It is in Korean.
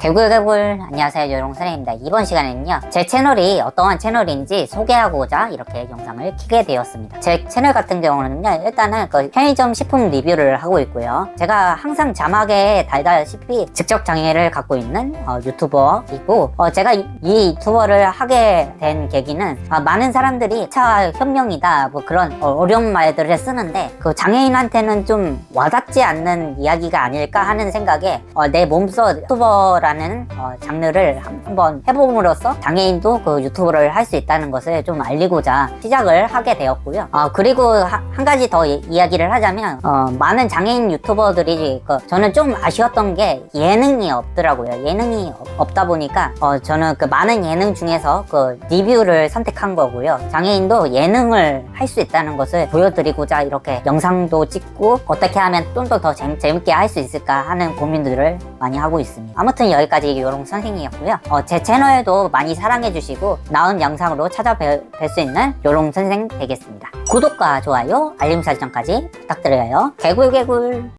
개굴개굴. 안녕하세요 요롱 선생입니다. 이번 시간에는요 제 채널이 어떠한 채널인지 소개하고자 이렇게 영상을 키게 되었습니다. 제 채널 같은 경우는요 일단은 그 편의점 식품 리뷰를 하고 있고요. 제가 항상 자막에 달다시피 직접 장애를 갖고 있는 어, 유튜버이고 어, 제가 이, 이 유튜버를 하게 된 계기는 아, 많은 사람들이 차 혁명이다 뭐 그런 어, 어려운 말들을 쓰는데 그 장애인한테는 좀 와닿지 않는 이야기가 아닐까 하는 생각에 어, 내 몸소 유튜버라 는 어, 장르를 한- 한번 해봄으로써 장애인도 그 유튜브를 할 수 있다는 것을 좀 알리고자 시작을 하게 되었고요. 어, 그리고 하- 한 가지 더 이- 이야기를 하자면 어, 많은 장애인 유튜버들이 그 저는 좀 아쉬웠던 게 예능이 없더라고요. 예능이 없- 없다 보니까 어, 저는 그 많은 예능 중에서 그 리뷰를 선택한 거고요. 장애인도 예능을 할 수 있다는 것을 보여드리고자 이렇게 영상도 찍고 어떻게 하면 좀 더 더 재밌게 할 수 있을까 하는 고민들을 많이 하고 있습니다. 아무튼 여기까지 요롱 선생이었고요. 어, 제 채널도 많이 사랑해주시고 나은 영상으로 찾아뵐 수 있는 요롱 선생 되겠습니다. 구독과 좋아요, 알림 설정까지 부탁드려요. 개굴개굴.